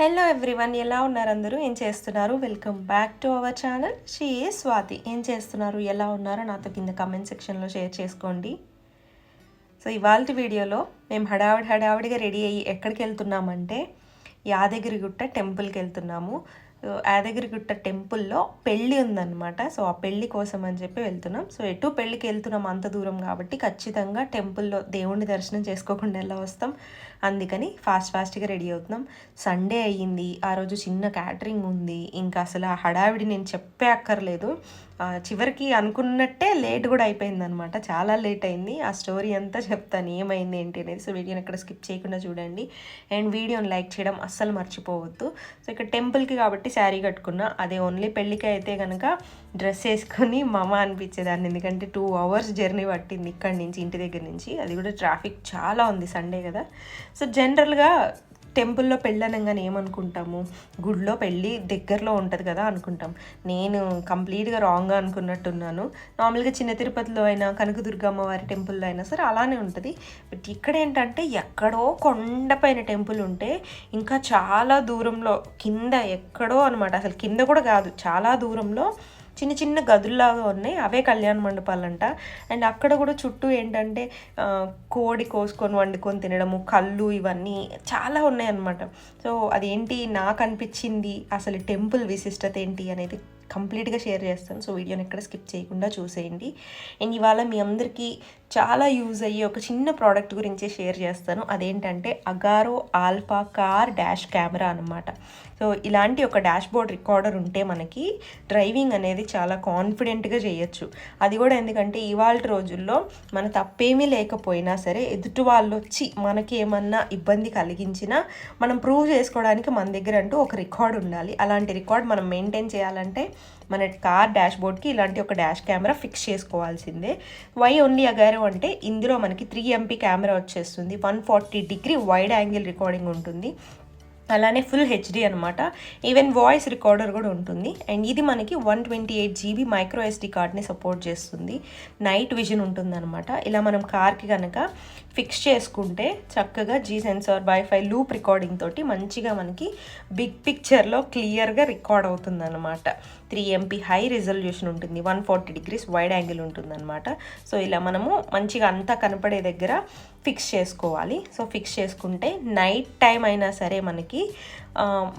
Hello everyone ఎలా ఉన్నారు అందరూ? ఏం చేస్తున్నారు? Welcome back to our channel she Swathi ఏం చేస్తున్నారు? ఎలా ఉన్నారో? నాతో కింద కమెంట్ సెక్షన్లో షేర్ చేసుకోండి. సో ఇవాళ వీడియోలో మేము హడావిడి హడావిడిగా రెడీ అయ్యి ఎక్కడికి వెళ్తున్నామంటే యాదగిరిగుట్ట టెంపుల్కి వెళ్తున్నాము. యాదగిరిగుట్ట టెంపుల్లో పెళ్ళి ఉందన్నమాట. సో ఆ పెళ్ళి కోసం అని చెప్పి వెళ్తున్నాం. సో ఎటు పెళ్ళికి వెళ్తున్నాం అంత దూరం కాబట్టి ఖచ్చితంగా టెంపుల్లో దేవుణ్ణి దర్శనం చేసుకోకుండా ఎలా వస్తాం? అందుకని ఫాస్ట్ ఫాస్ట్గా రెడీ అవుతున్నాం. సండే అయ్యింది. ఆ రోజు చిన్న క్యాటరింగ్ ఉంది. ఇంకా అసలు ఆ హడావిడి నేను చెప్పే అక్కర్లేదు. చివరికి అనుకున్నట్టే లేట్ కూడా అయిపోయింది అనమాట చాలా లేట్ అయింది. ఆ స్టోరీ అంతా చెప్తాను. ఏమైంది ఏంటి అనేది. సో వీడియోని ఎక్కడ స్కిప్ చేయకుండా చూడండి. అండ్ వీడియోని లైక్ చేయడం అస్సలు మర్చిపోవద్దు. సో ఇక్కడ టెంపుల్కి కాబట్టి శారీ కట్టుకున్నా. అదే ఓన్లీ పెళ్ళికి అయితే కనుక డ్రెస్ వేసుకొని మమ అనిపించేదాన్ని. ఎందుకంటే టూ అవర్స్ జర్నీ పట్టింది ఇక్కడి నుంచి ఇంటి దగ్గర నుంచి. అది కూడా ట్రాఫిక్ చాలా ఉంది సండే కదా. సో జనరల్గా టెంపుల్లో పెళ్ళనంగానే ఏమనుకుంటాము? గుడిలో పెళ్ళి దగ్గరలో ఉంటుంది కదా అనుకుంటాం. నేను కంప్లీట్గా రాంగ్గా అనుకున్నట్టున్నాను. నార్మల్గా చిన్న తిరుపతిలో అయినా కనకదుర్గమ్మ వారి టెంపుల్లో అయినా సరే అలానే ఉంటుంది. బట్ ఇక్కడ ఏంటంటే ఎక్కడో కొండపైన టెంపుల్ ఉంటే ఇంకా చాలా దూరంలో కింద ఎక్కడో అనమాట అసలు కింద కూడా కాదు చాలా దూరంలో చిన్న చిన్న గదుల్లాగా ఉన్నాయి. అవే కళ్యాణ మండపాలంట. అండ్ అక్కడ కూడా చుట్టూ ఏంటంటే కోడి కోసుకొని వండుకొని తినడము కళ్ళు ఇవన్నీ చాలా ఉన్నాయన్నమాట. సో అదేంటి? నాకు అనిపించింది అసలు టెంపుల్ విశిష్టత ఏంటి అనేది కంప్లీట్గా షేర్ చేస్తాను. సో వీడియోని ఎక్కడ స్కిప్ చేయకుండా చూసేయండి. అండ్ ఇవాళ మీ అందరికీ చాలా యూజ్ అయ్యే ఒక చిన్న ప్రోడక్ట్ గురించి షేర్ చేస్తాను. అదేంటంటే Agaro alpha car dash camera అనమాట సో ఇలాంటి ఒక డాష్ బోర్డ్ రికార్డర్ ఉంటే మనకి డ్రైవింగ్ అనేది చాలా కాన్ఫిడెంట్గా చేయొచ్చు. అది కూడా ఎందుకంటే ఇవాళ రోజుల్లో మన తప్పేమీ లేకపోయినా సరే ఎదుటి వాళ్ళు వచ్చి మనకి ఏమన్నా ఇబ్బంది కలిగించినా మనం ప్రూవ్ చేసుకోవడానికి మన దగ్గర అంటూ ఒక రికార్డ్ ఉండాలి. అలాంటి రికార్డ్ మనం మెయింటైన్ చేయాలంటే మన కార్ డాష్ బోర్డ్కి ఇలాంటి ఒక డాష్ కెమెరా ఫిక్స్ చేసుకోవాల్సిందే. వై ఓన్లీ అగారో అంటే ఇందులో మనకి త్రీ ఎంపీ కెమెరా వచ్చేస్తుంది. One forty degree wide angle recording ఉంటుంది. అలానే ఫుల్ హెచ్డి అనమాట ఈవెన్ వాయిస్ రికార్డర్ కూడా ఉంటుంది. అండ్ ఇది మనకి one twenty eight GB micro SD కార్డ్ని సపోర్ట్ చేస్తుంది. నైట్ విజన్ ఉంటుందన్నమాట. ఇలా మనం కార్కి కనుక ఫిక్స్ చేసుకుంటే చక్కగా G sensor wifi loop recording తోటి మంచిగా మనకి బిగ్ పిక్చర్లో క్లియర్గా రికార్డ్ అవుతుందన్నమాట. త్రీ ఎంపీ హై రిజల్యూషన్ ఉంటుంది one forty degrees wide angle ఉంటుందన్నమాట. సో ఇలా మనము మంచిగా అంతా కనపడే దగ్గర ఫిక్స్ చేసుకోవాలి. సో ఫిక్స్ చేసుకుంటే నైట్ టైం అయినా సరే మనకి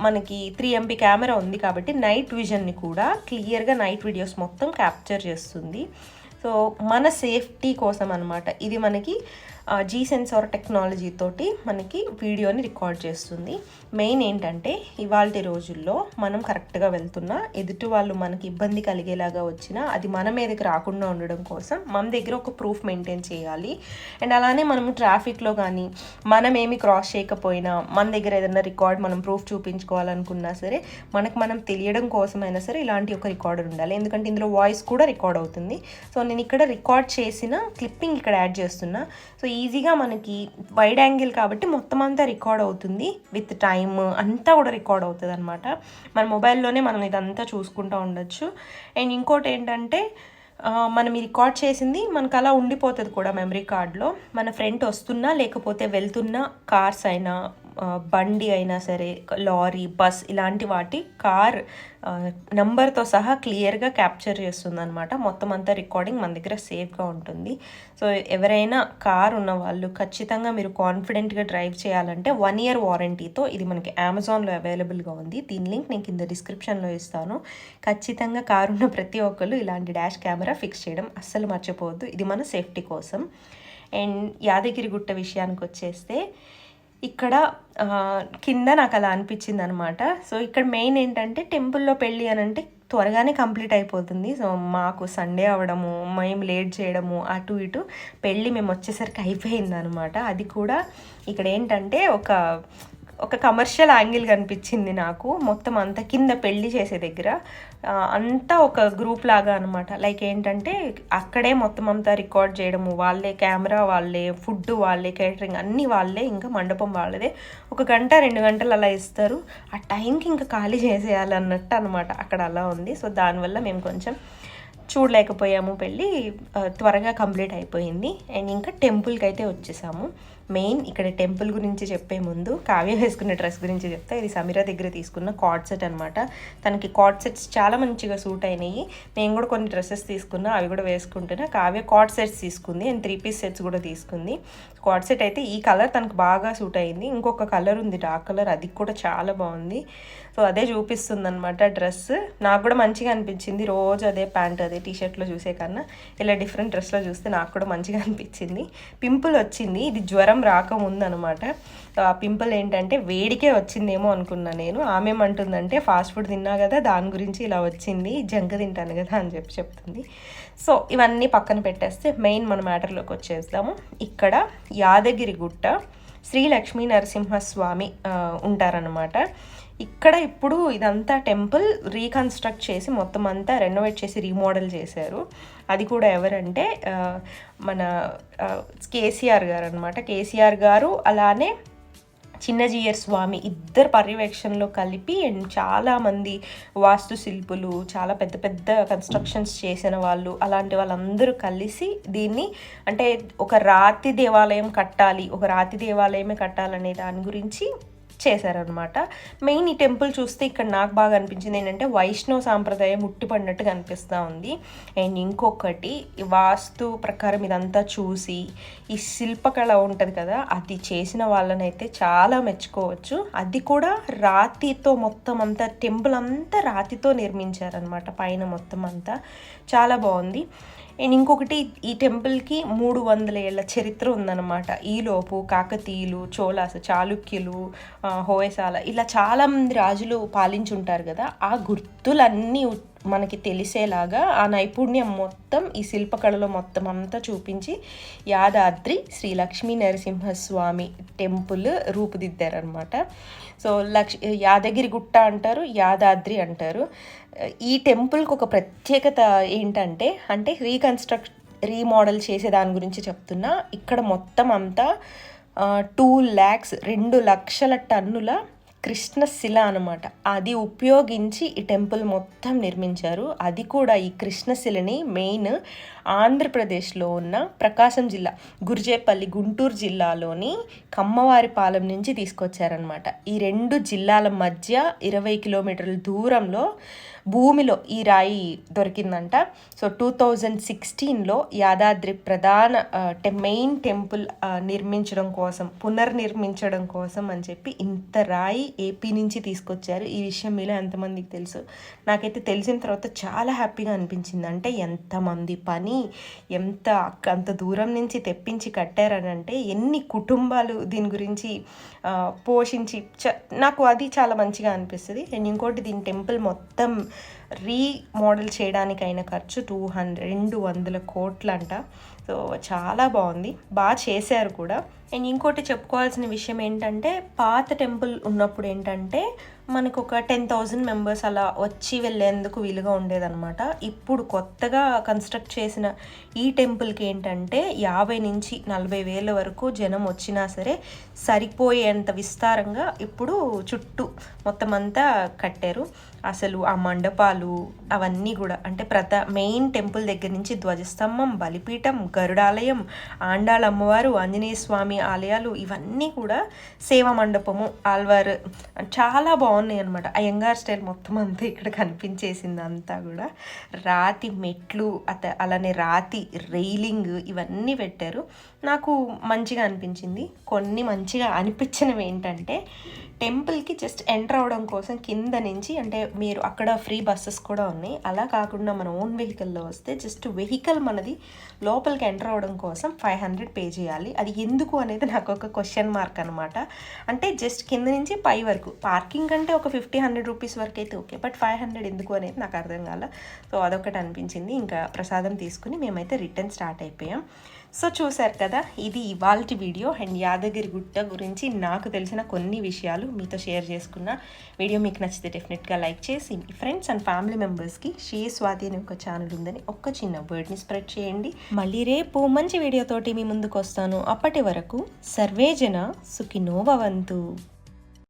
మనకి త్రీ ఎంపీ కెమెరా ఉంది కాబట్టి నైట్ విజన్ని కూడా క్లియర్గా నైట్ వీడియోస్ మొత్తం క్యాప్చర్ చేస్తుంది. సో మన సేఫ్టీ కోసం అనమాట ఇది మనకి జీ సెన్సార్ టెక్నాలజీ తోటి మనకి వీడియోని రికార్డ్ చేస్తుంది. మెయిన్ ఏంటంటే ఇవాళ రోజుల్లో మనం కరెక్ట్గా వెళ్తున్నా ఎదుటి వాళ్ళు మనకి ఇబ్బంది కలిగేలాగా వచ్చినా అది మన మీదకి రాకుండా ఉండడం కోసం మన దగ్గర ఒక ప్రూఫ్ మెయింటైన్ చేయాలి. అండ్ అలానే మనము ట్రాఫిక్లో కానీ మనం ఏమి క్రాస్ చేయకపోయినా మన దగ్గర ఏదైనా రికార్డ్ మనం ప్రూఫ్ చూపించుకోవాలనుకున్నా సరే మనకు మనం తెలియడం కోసమైనా సరే ఇలాంటి ఒక రికార్డర్ ఉండాలి. ఎందుకంటే ఇందులో వాయిస్ కూడా రికార్డ్ అవుతుంది. సో నేను ఇక్కడ రికార్డ్ చేసిన క్లిప్పింగ్ ఇక్కడ యాడ్ చేస్తున్నా. సో ఈజీగా మనకి వైడ్ యాంగిల్ కాబట్టి మొత్తం అంతా రికార్డ్ అవుతుంది. విత్ టైమ్ అంతా కూడా రికార్డ్ అవుతుంది అనమాట మన మొబైల్లోనే మనం ఇదంతా చూసుకుంటూ ఉండొచ్చు. అండ్ ఇంకోటి ఏంటంటే మనం రికార్డ్ చేసింది మనకు అలా ఉండిపోతుంది కూడా మెమరీ కార్డ్లో మన ఫ్రెండ్ వస్తున్నా లేకపోతే వెళ్తున్న కార్స్ అయినా బండి అయినా సరే లారీ బస్ ఇలాంటి వాటి కార్ నంబర్తో సహా క్లియర్గా క్యాప్చర్ చేస్తుంది అనమాట మొత్తం అంతా రికార్డింగ్ మన దగ్గర సేఫ్గా ఉంటుంది. సో ఎవరైనా కార్ ఉన్న వాళ్ళు ఖచ్చితంగా మీరు కాన్ఫిడెంట్గా డ్రైవ్ చేయాలంటే వన్ ఇయర్ వారంటీతో ఇది మనకి అమెజాన్లో అవైలబుల్గా ఉంది. దీని లింక్ నేను కింద డిస్క్రిప్షన్లో ఇస్తాను. ఖచ్చితంగా కారు ఉన్న ప్రతి ఒక్కరు ఇలాంటి డాష్ కెమెరా ఫిక్స్ చేయడం అస్సలు మర్చిపోవద్దు. ఇది మన సేఫ్టీ కోసం. అండ్ యాదగిరి గుట్ట విషయానికి వచ్చేస్తే ఇక్కడ కింద నాకు అలా అనిపించింది అనమాట సో ఇక్కడ మెయిన్ ఏంటంటే టెంపుల్లో పెళ్ళి అని అంటే త్వరగానే కంప్లీట్ అయిపోతుంది. సో మాకు సండే అవడము మేము లేట్ చేయడము అటు ఇటు పెళ్ళి మేము వచ్చేసరికి అయిపోయింది అనమాట అది కూడా ఇక్కడ ఏంటంటే ఒక ఒక కమర్షియల్ యాంగిల్ కనిపించింది నాకు. మొత్తం అంతా కింద పెళ్ళి చేసే దగ్గర. అంతా ఒక గ్రూప్ లాగా అనమాట లైక్ ఏంటంటే అక్కడే మొత్తం అంతా రికార్డ్ చేయడము. వాళ్ళే కెమెరా వాళ్ళే ఫుడ్ వాళ్ళే కేటరింగ్ అన్నీ వాళ్ళే ఇంకా మండపం వాళ్ళదే. ఒక గంట రెండు గంటలు అలా ఇస్తారు. ఆ టైంకి ఇంకా ఖాళీ చేసేయాలి అన్నట్టు అనమాట అక్కడ అలా ఉంది. సో దానివల్ల మేము కొంచెం చూడలేకపోయాము పెళ్ళి. త్వరగా కంప్లీట్ అయిపోయింది. అండ్ ఇంకా టెంపుల్కి అయితే వచ్చేసాము. మెయిన్ ఇక్కడ టెంపుల్ గురించి చెప్పే ముందు కావ్య వేసుకున్న డ్రెస్ గురించి చెప్తే. ఇది సమీరా దగ్గర తీసుకున్న కార్డ్ సెట్ అనమాట తనకి కార్డ్ సెట్స్ చాలా మంచిగా సూట్ అయినాయి. నేను కూడా కొన్ని డ్రెస్సెస్ తీసుకున్నా అవి కూడా వేసుకుంటున్నా. కావ్య కార్డ్ సెట్స్ తీసుకుంది అండ్ త్రీ పీస్ సెట్స్ కూడా తీసుకుంది. కార్డ్ సెట్ అయితే ఈ కలర్ తనకు బాగా సూట్ అయింది. ఇంకొక కలర్ ఉంది డార్క్ కలర్ అది కూడా చాలా బాగుంది. సో అదే చూపిస్తుంది అనమాట డ్రెస్. నాకు కూడా మంచిగా అనిపించింది. రోజు అదే ప్యాంట్ అదే టీషర్ట్లో చూసే కన్నా ఇలా డిఫరెంట్ డ్రెస్లో చూస్తే నాకు కూడా మంచిగా అనిపించింది. పింపుల్ వచ్చింది. ఇది జ్వరం రాకముందు అనమాట ఆ పింపుల్ ఏంటంటే వేడికే వచ్చిందేమో అనుకున్నా నేను. ఆమె ఏమంటుందంటే ఫాస్ట్ ఫుడ్ తిన్నా కదా దాని గురించి ఇలా వచ్చింది. జంక తింటాను కదా అని చెప్పి చెప్తుంది. సో ఇవన్నీ పక్కన పెట్టేస్తే మెయిన్ మన మ్యాటర్లోకి వచ్చేద్దాము ఇక్కడ యాదగిరి గుట్ట శ్రీ లక్ష్మీ నరసింహస్వామి ఉంటారనమాట ఇక్కడ ఇప్పుడు ఇదంతా టెంపుల్ రీకన్స్ట్రక్ట్ చేసి మొత్తం అంతా రెనోవేట్ చేసి రీమోడల్ చేశారు. అది కూడా ఎవరంటే మన కేసీఆర్ గారు అనమాట కేసీఆర్ గారు అలానే చిన్నజీయర్ స్వామి ఇద్దరు పర్యవేక్షణలో కలిపి అండ్ చాలామంది వాస్తు శిల్పులు చాలా పెద్ద పెద్ద కన్స్ట్రక్షన్స్ చేసిన వాళ్ళు అలాంటి వాళ్ళందరూ కలిసి దీన్ని అంటే ఒక రాతి దేవాలయం కట్టాలి ఒక రాతి దేవాలయమే కట్టాలనే దాని గురించి చేశారనమాట మెయిన్ ఈ టెంపుల్ చూస్తే ఇక్కడ నాకు బాగా అనిపించింది ఏంటంటే వైష్ణవ సాంప్రదాయం ఉట్టిపడినట్టు కనిపిస్తూ ఉంది. అండ్ ఇంకొకటి వాస్తు ప్రకారం ఇదంతా చూసి ఈ శిల్పకళ ఉంటుంది కదా అది చేసిన వాళ్ళనైతే చాలా మెచ్చుకోవచ్చు. అది కూడా రాతితో మొత్తం అంతా టెంపుల్ అంతా రాతితో నిర్మించారనమాట పైన మొత్తం అంతా. చాలా బాగుంది. అండ్ ఇంకొకటి ఈ టెంపుల్కి మూడు వందల ఏళ్ళ చరిత్ర ఉందన్నమాట. ఈలోపు కాకతీయులు చోళాస్ చాళుక్యులు హోయసాల ఇలా చాలామంది రాజులు పాలించుంటారు కదా ఆ గుర్తులన్నీ మనకి తెలిసేలాగా ఆ నైపుణ్యం మొత్తం ఈ శిల్పకళలో మొత్తం అంతా చూపించి యాదాద్రి శ్రీ లక్ష్మీ నరసింహస్వామి టెంపుల్ రూపుదిద్దారనమాట సో లక్ష్ యాదగిరి గుట్ట అంటారు యాదాద్రి అంటారు. ఈ టెంపుల్కి ఒక ప్రత్యేకత ఏంటంటే అంటే రీకన్స్ట్రక్ట్ రీమోడల్ చేసే దాని గురించి చెప్తున్నా. ఇక్కడ మొత్తం అంతా టూ ల్యాక్స్ రెండు లక్షల టన్నుల కృష్ణశిల అనమాట అది ఉపయోగించి ఈ టెంపుల్ మొత్తం నిర్మించారు. అది కూడా ఈ కృష్ణశిలని మెయిన్ ఆంధ్రప్రదేశ్లో ఉన్న ప్రకాశం జిల్లా గుర్జేపల్లి గుంటూరు జిల్లాలోని కమ్మవారిపాలెం నుంచి తీసుకొచ్చారనమాట ఈ రెండు జిల్లాల మధ్య ఇరవై కిలోమీటర్ల దూరంలో భూమిలో ఈ రాయి దొరికిందంట. సో టూ థౌజండ్ సిక్స్టీన్లో యాదాద్రి ప్రధాన టె మెయిన్ టెంపుల్ నిర్మించడం కోసం పునర్నిర్మించడం కోసం అని చెప్పి ఇంత రాయి ఏపీ నుంచి తీసుకొచ్చారు. ఈ విషయం మీలో ఎంతమందికి తెలుసు? నాకైతే తెలిసిన తర్వాత చాలా హ్యాపీగా అనిపించింది. అంటే ఎంతమంది పని ఎంత అంత దూరం నుంచి తెప్పించి కట్టారని అంటే ఎన్ని కుటుంబాలు దీని గురించి పోషించి చ నాకు అది చాలా మంచిగా అనిపిస్తుంది. అండ్ ఇంకోటి దీని టెంపుల్ మొత్తం రీమోడల్ చేయడానికి అయిన ఖర్చు టూ హండ్రెడ్ రెండు వందల కోట్లంట. సో చాలా బాగుంది. బాగా చేశారు కూడా. అండ్ ఇంకోటి చెప్పుకోవాల్సిన విషయం ఏంటంటే పాత టెంపుల్ ఉన్నప్పుడు ఏంటంటే మనకు ఒక టెన్ థౌజండ్ మెంబర్స్ అలా వచ్చి వెళ్ళేందుకు వీలుగా ఉండేదన్నమాట. ఇప్పుడు కొత్తగా కన్స్ట్రక్ట్ చేసిన ఈ టెంపుల్కి ఏంటంటే యాభై నుంచి నలభై వేల వరకు జనం వచ్చినా సరే సరిపోయేంత విస్తారంగా ఇప్పుడు చుట్టూ మొత్తం అంతా కట్టారు. అసలు ఆ మండపాలు అవన్నీ కూడా అంటే ప్రత మెయిన్ టెంపుల్ దగ్గర నుంచి ధ్వజస్తంభం బలిపీఠం గరుడాలయం ఆండాళ అమ్మవారు ఆంజనేయ స్వామి ఆలయాలు ఇవన్నీ కూడా సేవా మండపము ఆల్వార్ చాలా బాగున్నాయి అనమాట అయ్యంగార్ స్టైల్ మొత్తం అంతా ఇక్కడ కనిపించేసింది అంతా కూడా. రాతి మెట్లు అత అలానే రాతి రైలింగ్ ఇవన్నీ పెట్టారు. నాకు మంచిగా అనిపించింది. కొన్ని మంచిగా అనిపించినవి ఏంటంటే టెంపుల్కి జస్ట్ ఎంటర్ అవడం కోసం కింద నుంచి అంటే మీరు అక్కడ ఫ్రీ బస్సెస్ కూడా ఉన్నాయి. అలా కాకుండా మన ఓన్ వెహికల్లో వస్తే జస్ట్ వెహికల్ మనది లోపలికి ఎంటర్ అవడం కోసం ఫైవ్ హండ్రెడ్ పే చేయాలి. అది ఎందుకు అనేది నాకు ఒక క్వశ్చన్ మార్క్ అనమాట అంటే జస్ట్ కింద నుంచి పై వరకు. పార్కింగ్ అంటే ఒక ఫిఫ్టీ హండ్రెడ్ రూపీస్ వరకు అయితే ఓకే. బట్ ఫైవ్ హండ్రెడ్ ఎందుకు అనేది నాకు అర్థం కాల. సో అదొకటి అనిపించింది. ఇంకా ప్రసాదం తీసుకుని మేమైతే రిటర్న్ స్టార్ట్ అయిపోయాం. సో చూశారు కదా ఇది ఇవాళ వీడియో. అండ్ యాదగిరి గుట్ట గురించి నాకు తెలిసిన కొన్ని విషయాలు మీతో షేర్ చేసుకున్న వీడియో మీకు నచ్చితే డెఫినెట్గా లైక్ చేసి మీ ఫ్రెండ్స్ అండ్ ఫ్యామిలీ మెంబర్స్కి షీ స్వాతి అనే ఒక ఛానల్ ఉందని ఒక్క చిన్న వర్డ్ని స్ప్రెడ్ చేయండి. మళ్ళీ రేపు మంచి వీడియోతోటి మీ ముందుకు వస్తాను. అప్పటి వరకు సర్వేజన సుఖినోభవంతు